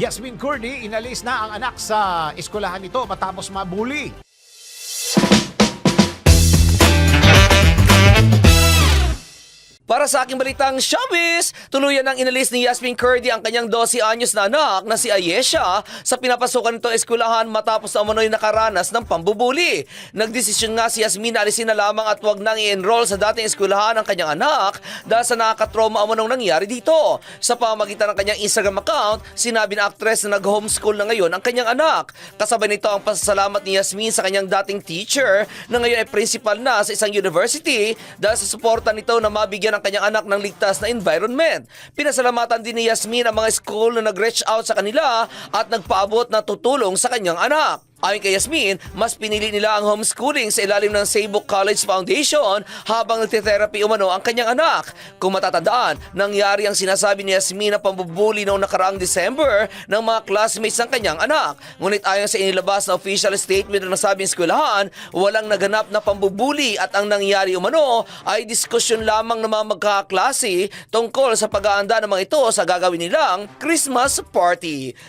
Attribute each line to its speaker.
Speaker 1: Yasmin Kurdi inalis na ang anak sa eskwelahan nito matapos mabuli.
Speaker 2: Para sa aking balitang showbiz, tuluyan ng inalis ni Yasmin Curdy ang kanyang 12 anyos na anak na si Ayesha sa pinapasukan nito eskwelahan matapos na umano'y nakaranas ng pambubuli. Nagdesisyon nga si Yasmin na alisin na lamang at wag nang i-enroll sa dating eskwelahan ang kanyang anak dahil sa nakakatrauma umanong nangyari dito. Sa pamamagitan ng kanyang Instagram account, sinabi ng actress na nag-homeschool na ngayon ang kanyang anak. Kasabay nito ang pasasalamat ni Yasmin sa kanyang dating teacher na ngayon ay principal na sa isang university dahil sa suporta nito na mabigyan ang kanyang anak ng ligtas na environment. Pinasalamatan din ni Yasmin ang mga school na nag-reach out sa kanila at nagpaabot na tutulong sa kanyang anak. Ayon kay Yasmin, mas pinili nila ang homeschooling sa ilalim ng Cebu College Foundation habang nagte-therapy umano ang kanyang anak. Kung matatandaan, nangyari ang sinasabi ni Yasmin na pambubuli noong nakaraang December ng mga classmates ng kanyang anak. Ngunit ayon sa inilabas na official statement ng nasabing eskwelahan, walang naganap na pambubuli at ang nangyari umano ay diskusyon lamang ng mga magkakaklase tungkol sa pag-aanda ng mga ito sa gagawin nilang Christmas party.